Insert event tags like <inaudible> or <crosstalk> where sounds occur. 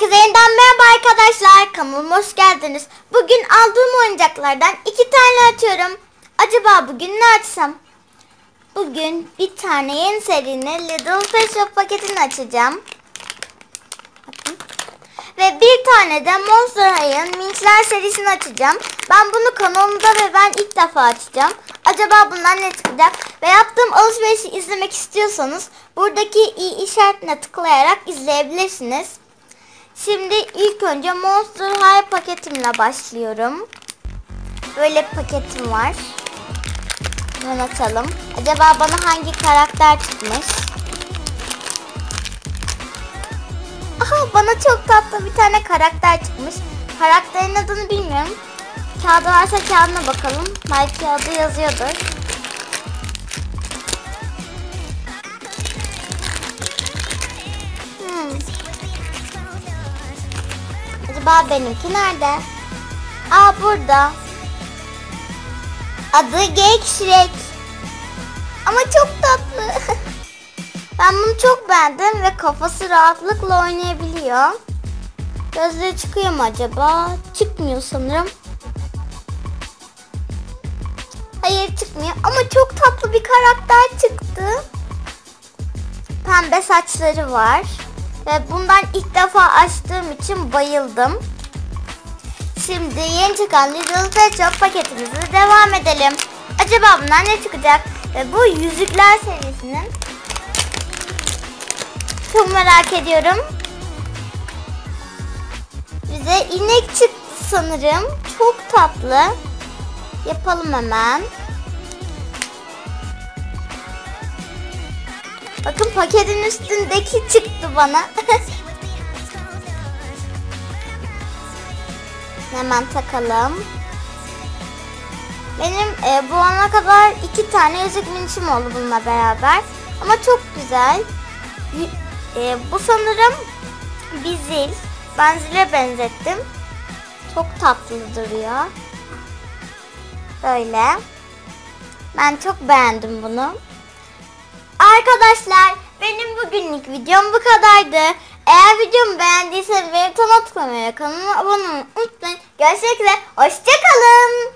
Herkese yeniden merhaba arkadaşlar. Kanalıma hoş geldiniz. Bugün aldığım oyuncaklardan iki tane açıyorum. Acaba bugün ne açsam? Bugün bir tane yeni serinin Little Pet Shop paketini açacağım. Ve bir tane de Monster High'ın Minçler serisini açacağım. Ben bunu kanalımda ve ben ilk defa açacağım. Acaba bundan ne çıkacak? Ve yaptığım alışverişi izlemek istiyorsanız buradaki i işaretine tıklayarak izleyebilirsiniz. Şimdi ilk önce Monster High paketimle başlıyorum. Böyle bir paketim var. Hemen açalım. Acaba bana hangi karakter çıkmış? Aha bana çok tatlı bir tane karakter çıkmış. Karakterin adını bilmiyorum. Kağıdı varsa kağıdına bakalım. Belki adı yazıyordur. Hmm. Acaba benimki nerede? Aa burada. Adı Gek Shrek. Ama çok tatlı. <laughs> ben bunu çok beğendim ve kafası rahatlıkla oynayabiliyor. Gözleri çıkıyor mu acaba? Çıkmıyor sanırım. Hayır çıkmıyor ama çok tatlı bir karakter çıktı. Pembe saçları var. Ve bundan ilk defa açtığım için bayıldım. Şimdi yeni çıkan Little Pet Shop paketimize devam edelim. Acaba bundan ne çıkacak? Ve bu yüzükler serisinin çok merak ediyorum. Bize inek çıktı sanırım. Çok tatlı. Yapalım hemen. Bakın paketin üstündeki çıktı bana. <laughs> Hemen takalım. Benim e, bu ana kadar iki tane yüzük minişim oldu bununla beraber. Ama çok güzel. E, bu sanırım bir zil. Ben zile benzettim. Çok tatlı duruyor. Böyle. Ben çok beğendim bunu. Arkadaşlar benim bugünlük videom bu kadardı. Eğer videomu beğendiyseniz benim tanıtmayı ve kanalıma abone olmayı unutmayın. Görüşmek üzere. Hoşçakalın.